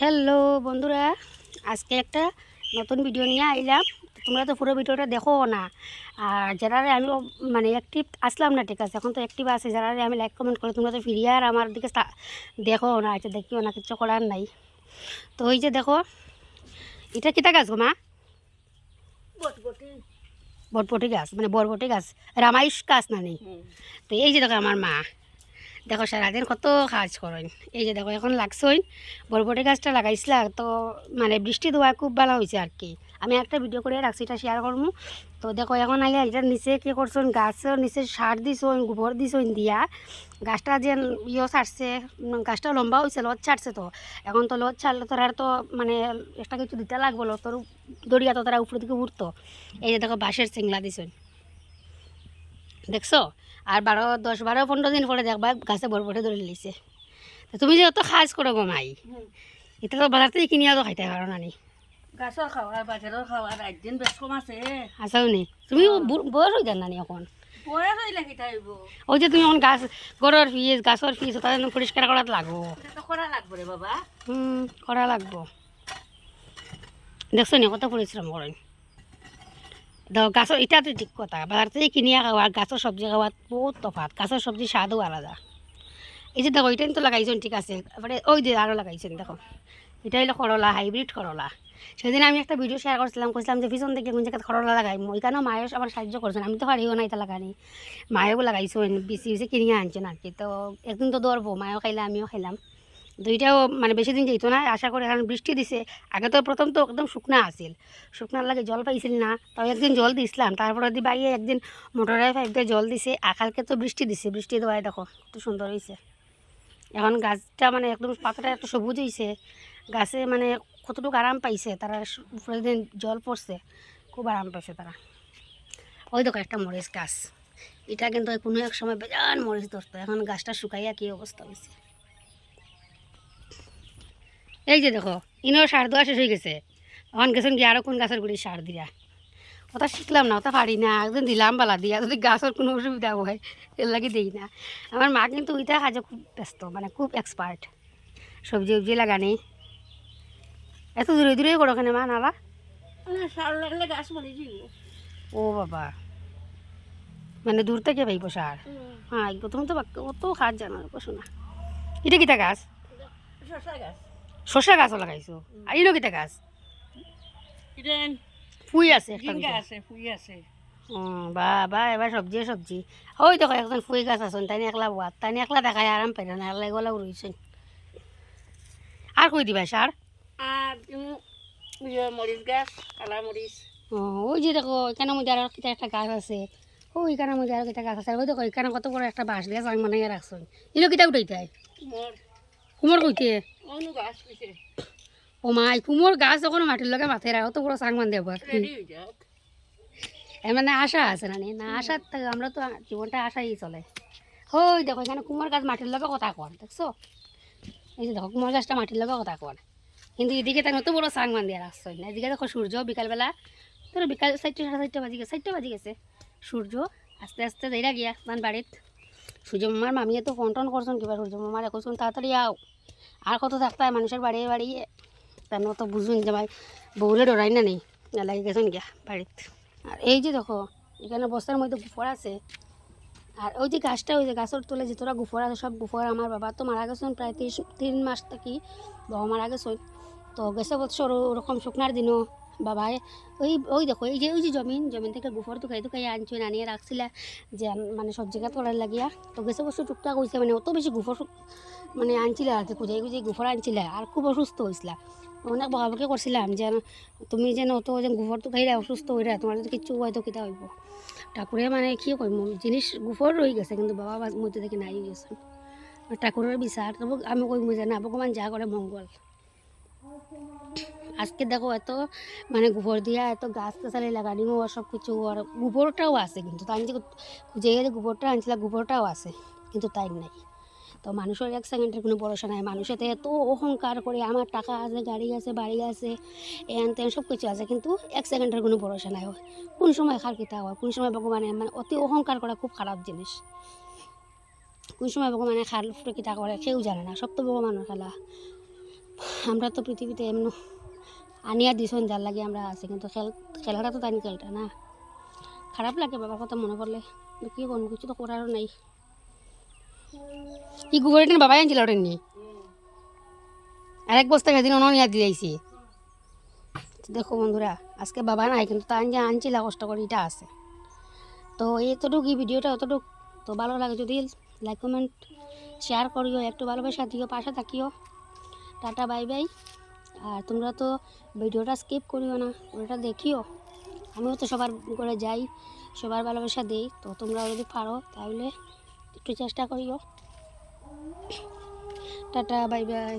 Hello বন্ধুরা আজকে একটা নতুন ভিডিও নিয়ে আইলাম। তোমরা তো পুরো ভিডিওটা দেখো না। আর যারা আমি মানে অ্যাক্টিভ আসলাম না ঠিক আছে? এখন তো অ্যাক্টিভ আছে। যারা আমি লাইক কমেন্ট করি তোমরা তো ফিরিয়ে আর আমার দিকে দেখো না আচ্ছা দেখিও না কিছু করার নাই। তো ওই যে দেখো এটা কিতা গাছ গো মা? বটবটি। গাছ মানে বরবটি গাছ। রামাইশ গাছ না নেই? তো এই যে দেখো আমার মা। দেখো সারাদিন কত কাজ করেন। এই যে দেখো এখন লাগছইন বরবটি গাছটা লাগাইছিলা, তো মানে বৃষ্টি দেওয়া খুব ভালো হয়েছে আর কি। আমি একটা ভিডিও করে রাখছি, এটা শেয়ার করব। তো দেখো এখন আগে এটার নিচে কী করছেন, গাছের নিচে সার দিছইন গোবর দিছইন দিয়া। গাছটা যে ইয়ে ছাড়ছে গাছটা লম্বা হয়েছে লত ছাড়ছে তো। এখন তো লত ছাড়লে তোর আর তো মানে একটা কিছু দিতে লাগবো, লতর দড়িয়া তো তারা উপর দিকে উঠতো। এই যে দেখো বাঁশের চিংলা দিছইন দেখছ? আর বারো দশ বারো পনেরো দিন পরে দেখবা গাছে বরবটে ধরে লিছে তুমি যে অত সাজ করো গো মাই এটা তো বাজার থেকে কিনিয়া তো খাইতে পারো না নি। গাছৰ খাৱাৰ বাজাৰৰ খাৱাৰ একদিন বেছ কম আছে। আসাও নি? তুমি বয়স যান না নি এখন বয়া ৰৈলে কেইটা আহিব যে তুমি এখন গাছ গড়ের ফিজ গাছের ফিজ যেন পরিষ্কার করাতে লাগবো কৰা লাগব ৰে বাবা। হুম করা লাগবো। দেখছ নি কত পরিশ্রম করেন এটা তো ঠিক কথা বাজার থেকে কিনিয়া খাওয়া গাছের সবজি খাওয়া বহুত তফাত গাছের সবজি স্বাদও আলাদা। এই যে দেখো এটাই তো লাগাইছেন, ঠিক আছে এবারে ওই যে আরও লাগাইছেন, দেখো। এটা হলো করলা হাইব্রিড করলা সেদিন আমি একটা ভিডিও শেয়ার করছিলাম কইছিলাম যে পিছন থেকে কোন জায়গায় করলা লাগাই ওইখানেও মায়ের আমার সাহায্য করছেন আমি তো পারিও না এটা লাগানি। মায়েও লাগাইছেন বেশি বেশি কিনিয়ে আনছেন আর কি তো একদিন তো ধরবো মায়েও খাইলে, আমিও খাইলাম। দুইটাও মানে বেশি দিন যেত না, আশা করি এখন বৃষ্টি দিছে। আগে তো প্রথম তো একদম শুকনা আছিল। শুকনার লাগে জল পাইছিল না, তাও একদিন জল দিছিলাম, তারপরে দি বাইরে একদিন মোটরের পাইপে জল দিছে, আকালকে তো বৃষ্টি দিছে, বৃষ্টি দেওয়াই দেখো, কত সুন্দর হয়েছে এখন গাছটা মানে একদম পাতাটা একটু সবুজ হয়েছে গাছে মানে কতটুকু আরাম পাইছে, তারা স- উপরের দিন জল পড়ছে, খুব আরাম পাইছে তারা। ওই দেখো একটা মরিচ গাছ, এটা কিন্তু কোনো এক সময় বেজান মরিচ ধরতো, এখন গাছটা শুকাইয়া কী অবস্থা হয়েছে এই যে দেখো ইনও সার দেওয়া শেষ হয়ে গেছে। এখন গেছেন গিয়ে আরও কোন গাছের গুড়ি সার দিয়া। ওটা শিখলাম না ওটা পারি না একদিন দিলাম বালা দিয়া যদি গাছের কোনো অসুবিধা হয় এর লাগে দিই না। আমার মা কিন্তু ওইটা কাজে খুব ব্যস্ত মানে খুব এক্সপার্ট সবজি উবজি লাগানি এত দূরে দূরে করো কেন মা নালা? ও বাবা। মানে দূর থেকে পাইব সার? হ্যাঁ তুমি তো অত হাত জানো না। শোনা এটা কিটা গাছ? গাছ। শসা গাছও লাগাইছো। আর ইনো কিটা গাছ? ফুই আছে আছে ফুই আছে। ও বা বা এবার সবজি সবজি ওই দেখো একজন ফুই গাছ আছেন তাই একলা বাদ তাই একলা দেখায় আরাম পাই না একলা এগুলো রয়েছেন আর কই দিবা সার আর ইয়ে মৰিচ গাছ কালা মৰিচ। ও ওই যে দেখো এখানে মধ্যে আরও কিটা একটা গাছ আছে। ও এখানে মধ্যে আরও কিটা গাছ আছে। ওই দেখো এখানে কত বড় একটা বাঁশ গাছ আমি মনে রাখছেন এগুলো কিটা উঠাইতাই মোৰ কুমোর কইতে ও মা এই কুমোর গাছ যখন মাটির লগে মাথায় রাখো তো বড় সাংমান দেবো মানে আশা আছে না না? থেকে আমরা তো জীবনটা আশাই চলে। ওই দেখো এখানে কুমার গাছ মাটির লগে কথা কর দেখছ? এই যে দেখো কুমার গাছটা মাটির লগে কথা কর কিন্তু এদিকে তার মতো বড় সাং মান দিয়ে রাখছো না। এদিকে দেখো সূর্য বিকালবেলা তোর বিকাল চারটে সাড়ে চারটে বাজি গেছে চারটে বাজি গেছে। সূর্য আস্তে আস্তে যাইরা গিয়া মান বাড়িত। সূর্য মামার মামিয়ে তো ফোন টোন করছেন কিবা সূর্য মামার এখন তাড়াতাড়ি আও। আর কত থাকতে হয়? মানুষের বাড়িয়ে বাড়িয়ে তার মতো বুঝুন যে ভাই, বউলে ডরাই না নেই? লাগে গেছেন গিয়া বাড়িত। আর এই যে দেখো, এখানে বস্তার মধ্যে গুফর আছে। আর ওই যে গাছটা, ওই যে গাছের তোলে যে তোরা গুফর আছে, সব গুফর আমার বাবা তো মারা গেছেন প্রায় তিরিশ তিন মাস থাকি। বাবা মারা গেছেন। তো গেছে বছর ওরকম শুকনার দিনও। বাবাই ওই ওই দেখো, এই যে, ওই যে জমিন জমিন থেকে গুফর টুকাই টুকাই আনছেন আনিয়ে রাখছিলে যে মানে সবজি গাছ করার লাগিয়া। তো গেছে বছর টুকটাক হয়েছে মানে অত বেশি গুফর মানে আনছিলে আর কি খুঁজাই গুফর আনছিলে, আর খুব অসুস্থ হয়েছিল অনেক বকাবকি করছিলাম যে, তুমি যেন অত যেন গোবর তো খাইলে অসুস্থ হইরা, তোমার কিচ্ছু হয় তো কিতা হইব? ঠাকুরে মানে কি কইম, জিনিস গোবর রয়ে গেছে, কিন্তু বাবা মধ্যে থেকে নাই গেছে। ঠাকুরের বিচার, তবু আমি কইম যে না, ভগবান যা করে মঙ্গল। আজকে দেখো এত মানে গোবর দিয়া এত গাছ গাছালি লাগানিও আর সব কিছু আর গোবরটাও আছে কিন্তু তাই যে খুঁজে গেলে গোবরটা আনছিল গোবরটাও আছে, কিন্তু তাই নাই। তো মানুষের এক সেকেন্ডের কোনো ভরসা নাই। মানুষের তো এত অহংকার করে আমার টাকা আছে, গাড়ি আছে, বাড়ি আছে, এন তেন সব কিছু আছে, কিন্তু এক সেকেন্ডের কোনো ভরসা নাই। কোন সময় খার কিতা হয়? কোন সময় ভগবানের মানে অতি অহংকার করা খুব খারাপ জিনিস। কোন সময় ভগবানের খার ফুটে কিতা করে কেউ জানে না। সব তো ভগবানের খেলা। আমরা তো পৃথিবীতে এমন আনিয়া দিছন, যার লাগে আমরা আছি, কিন্তু খেল খেলাটা তো তাই খেলটা না। খারাপ লাগে বাবার কথা মনে পড়লে। কি করব, কিছু তো করারও নাই। কি গুগলটা বাবাই আনছিল ওটা নিয়ে? আরেক বস্তা সেদিন অন্য নিয়ে দিয়ে আইছি। দেখো বন্ধুরা, আজকে বাবা নাই, কিন্তু তা যে আনছিল, কষ্ট করে এটা আছে। তো এতটুকু এই ভিডিওটা অতটুকু। তো ভালো লাগে যদি লাইক, কমেন্ট শেয়ার করিও, একটু ভালোবাসা দিও, পাশে থাকিও। Tata, bye by. আর তোমরা তো ভিডিওটা স্কিপ করিও না, ওটা দেখিও। আমিও তো সবার করে যাই, সবার ভালোবাসা দিই। তো তোমরা যদি পারো, তাহলে একটু চেষ্টা করিও। Tata, bye bye.